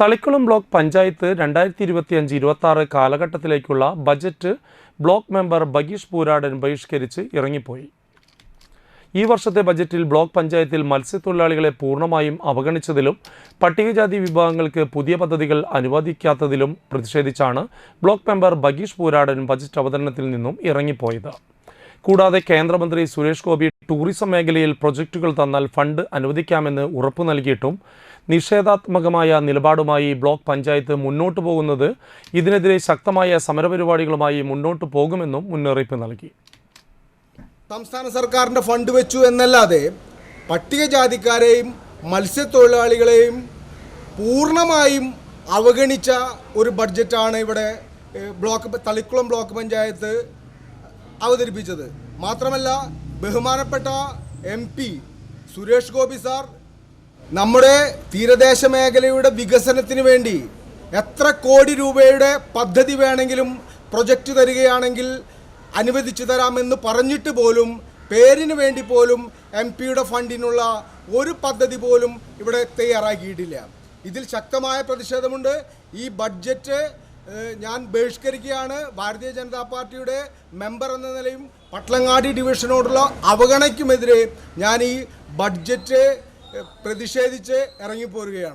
Thalikkulam block panchayat രണ്ടായിരത്തി ഇരുപത്തി അഞ്ച് ഇരുപത്തി ആറ് കാലഘട്ടത്തിലേക്കുള്ള budget block member Bageesh Pooradan ബഹിഷ്കരിച്ച് ഇറങ്ങിപ്പോയി. ഈ വർഷത്തെ ബജറ്റിൽ ബ്ലോക്ക് പഞ്ചായത്തിൽ മത്സ്യത്തൊഴിലാളികളെ പൂർണമായും അവഗണിച്ചതിലും പട്ടികജാതി വിഭാഗങ്ങൾക്ക് പുതിയ പദ്ധതികൾ അനുവദിക്കാത്തതിലും പ്രതിഷേധിച്ചാണ് block member Bageesh Pooradan budget അവതരണത്തിൽ നിന്നും ഇറങ്ങിപ്പോയത്. കൂടാതെ കേന്ദ്രമന്ത്രി സുരേഷ് ഗോപി ടൂറിസം മേഖലയിൽ പ്രൊജക്റ്റുകൾ തന്നാൽ ഫണ്ട് അനുവദിക്കാമെന്ന് ഉറപ്പു നൽകിയിട്ടും നിഷേധാത്മകമായ നിലപാടുമായി ബ്ലോക്ക് പഞ്ചായത്ത് മുന്നോട്ടു പോകുന്നത് ഇതിനെതിരെ ശക്തമായ സമരപരിപാടികളുമായി മുന്നോട്ടു പോകുമെന്നും മുന്നറിയിപ്പ് നൽകി. സംസ്ഥാന സർക്കാരിന്റെ ഫണ്ട് വെച്ചു എന്നല്ലാതെ പട്ടികജാതിക്കാരെയും മത്സ്യത്തൊഴിലാളികളെയും പൂർണമായും അവഗണിച്ച ഒരു ബഡ്ജറ്റാണ് ഇവിടെ ബ്ലോക്ക് തളിക്കുളം ബ്ലോക്ക് പഞ്ചായത്ത് അവതരിപ്പിച്ചത്. മാത്രമല്ല ബഹുമാനപ്പെട്ട M P Suresh Gopi sir നമ്മുടെ തീരദേശ മേഖലയുടെ വികസനത്തിന് വേണ്ടി എത്ര കോടി രൂപയുടെ പദ്ധതി വേണമെങ്കിലും പ്രൊജക്റ്റ് തരികയാണെങ്കിൽ അനുവദിച്ചു തരാമെന്ന് പറഞ്ഞിട്ട് പോലും പേരിന് വേണ്ടി പോലും എം പിയുടെ ഫണ്ടിനുള്ള ഒരു പദ്ധതി പോലും ഇവിടെ തയ്യാറാക്കിയിട്ടില്ല. ഇതിൽ ശക്തമായ പ്രതിഷേധമുണ്ട്. ഈ ബഡ്ജറ്റ് ഞാൻ ബഹിഷ്കരിക്കുകയാണ്. ഭാരതീയ ജനതാ പാർട്ടിയുടെ മെമ്പർ എന്ന നിലയും പട്ടളങ്ങാടി ഡിവിഷനോടുള്ള അവഗണയ്ക്കുമെതിരെ ഞാൻ ഈ ബഡ്ജറ്റ് പ്രതിഷേധിച്ച് ഇറങ്ങിപ്പോരുകയാണ്.